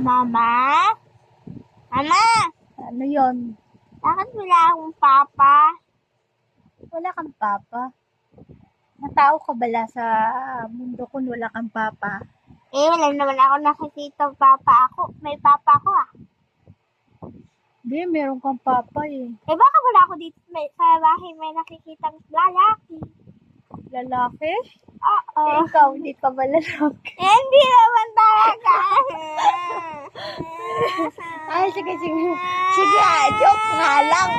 Mama? Mama? Ano yon? Bakit wala akong papa? Wala kang papa. Matao ka bala sa mundo kung wala kang papa? Eh, wala naman ako nakikita papa ako. May papa ako ah. Hindi, meron kang papa eh. Eh, baka wala ako dito may, sa bahay may nakikitang lalaki. Lalaki? Oo. Eh, ikaw, hindi ka ba lalaki? Eh, hindi talaga. Ay, sige, sige. Sige, ah, joke nga lang.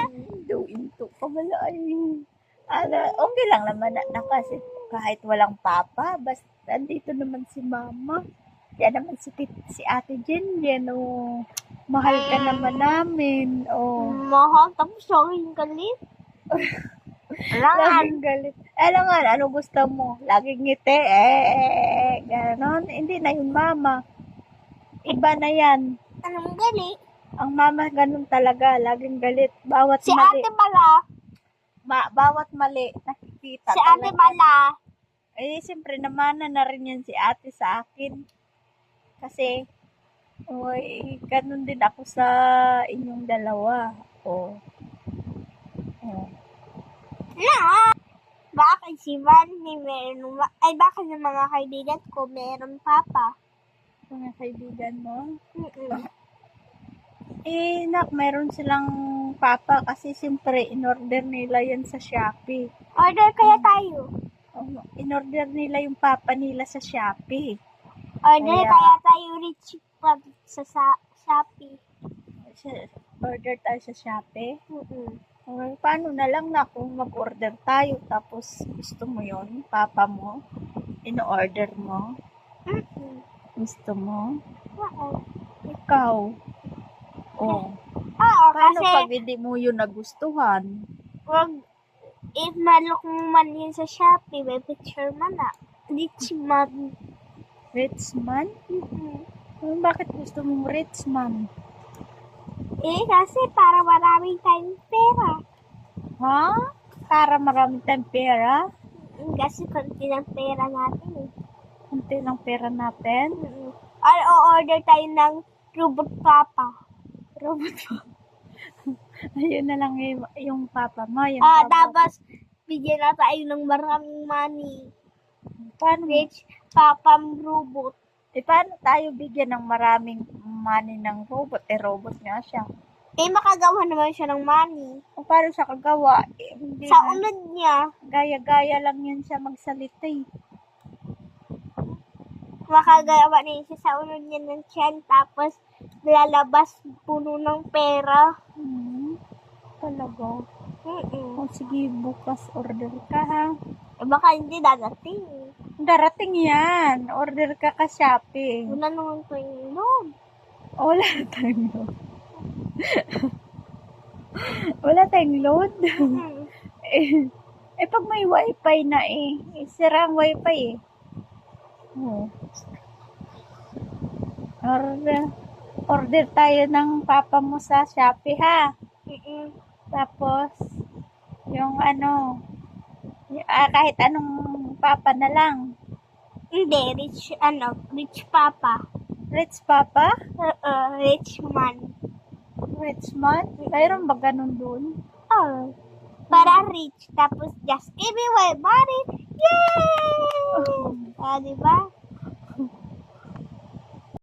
Doing to ka ay. Ano, okay lang naman na, na kasi kahit walang papa, basta andito naman si mama. Yan naman si, si ate Jen, yan, oh. Mahal ka naman namin, oh. Mahal, tapos sorry yung galit. Laging galit. Alam nga, ano gusto mo? Laging ngiti, eh, ganon. Hindi na yung mama. Iba na yan. Anong galit? Ang mama ganun talaga, laging galit. Bawat Si mali, ate Bala. ma- bawat mali, nakikita Si ate talaga. Bala. Eh, siyempre naman na rin yan si ate sa akin. Kasi, oy, ganun din ako sa inyong dalawa. Oh. Oh. Na! Bakit si Manny meron, ma- ay bakit yung mga kaibigan ko meron papa? Mga kaibigan mo. Mm-mm. Eh, nak, meron silang papa kasi siyempre in-order nila yan sa Shopee. Order kaya tayo. Oh, in-order nila yung papa nila sa Shopee. Order Kaya- kaya tayo rich club sa, sa Shopee. Order tayo sa Shopee. Mm-mm. Okay, paano na lang na kung mag-order tayo tapos gusto mo yon papa mo, in-order mo. Gusto mo, Oo. ikaw. Oh, Oo, paano kasi pag hindi mo yun nagustuhan? wag, if malok mo man yun sa Shopee, may picture man na. Rich man. Rich man? Mm-mm. Hmm, bakit gusto mong rich man? Eh, kasi para maraming tayong pera. Ha? Para marami tayong pera? Kasi konti ng pera natin eh. Kunti lang pera natin? Or o-order tayo ng robot papa. Robot pa. Ayun na lang yung, yung papa mo. Yung Ah, robot. tapos bigyan na tayo ng maraming money. Paano, Rich papa robot. eh, paano tayo bigyan ng maraming money ng robot? Eh, robot nga siya. Eh, makagawa naman siya ng money. Kung paano siya kagawa? Eh, hindi Sa na- unod niya, Gaya-gaya lang yan siya magsalita eh. Makagawa din siya sa unod niya ng tiyan. Tapos, lalabas puno ng pera. Hmm. Talaga. Mm-mm. O sige, bukas order ka ha. Eh, baka hindi dadating. Darating yan. Order ka ka Shopee. Wala naman ko yung load. Wala tayong load. Wala tayong load. Mm. eh, eh, pag may wifi na eh. eh sira ang wifi eh. Oh. Order, order tayo ng papa mo sa Shopee ha. Mm-mm. Tapos, yung ano, y- ah, kahit anong papa na lang. Hindi, rich, ano, rich papa. Rich papa? Uh, rich man. Rich man? Mayroon ba ganun dun? Oh. Para rich. Tapos, just give me my money. Yay! Ah, di ba?